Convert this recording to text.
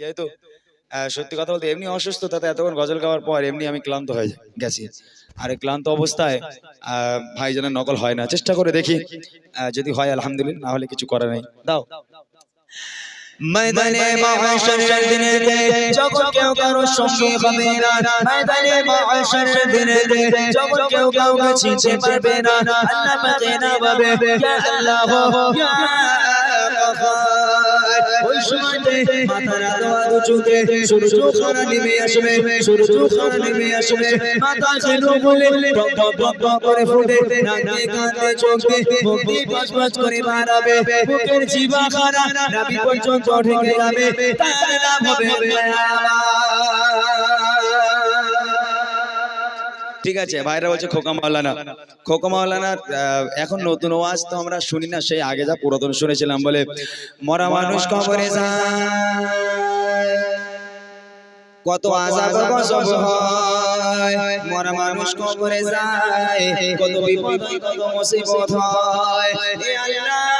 যেহেতু সত্যি কথা বলতে এমনি অসুস্থ তাতে এতক্ষণ গজল গাওয়ার পর এমনি আমি ক্লান্ত হয়ে গেছি। আর ক্লান্ত অবস্থায় আহ, ভাইজানের নকল হয় না। চেষ্টা করে দেখি যদি হয় আলহামদুলিল্লাহ না হলে কিছু করার নেই। দাও। ময়দানে মাহশরের দিনেতে যখন কেউ কারও সঙ্গে হবে না ময়দানে মাহশরের দিনেতে যখন কেউ কাউকে চিনতে পারবে না আল্লাহ পাকে না ইয়া আল্লাহ ইয়া ওই সময়তে মাথার আদোয়া উঁচুতে সূর্য খানা নেমে আসবে সূর্য খানা নেমে আসবে। মাথা খেলো বলে টক টক টক করে ফুটে, নাকে কাঁদে চোখে মুখ পাঁচ পাঁচ করে বাড়াবে। বুকের জিবা খানা নাভি পর্যন্ত ঢেকে যাবে। তার নাম হবে ঠিক আছে, ভাইরা বলছে খোকা মাওলানা। খোকা মাওলানা এখন নতুন ওয়াজ তো আমরা শুনি না, সেই আগে যা পুরাতন শুনেছিলাম, বলে, মরা মানুষ কবরে যায়? কত আজাব গজব হয়, মরা মানুষ কবরে যায়? কত বিপদ কত মুসিবত হয়। হে আল্লাহ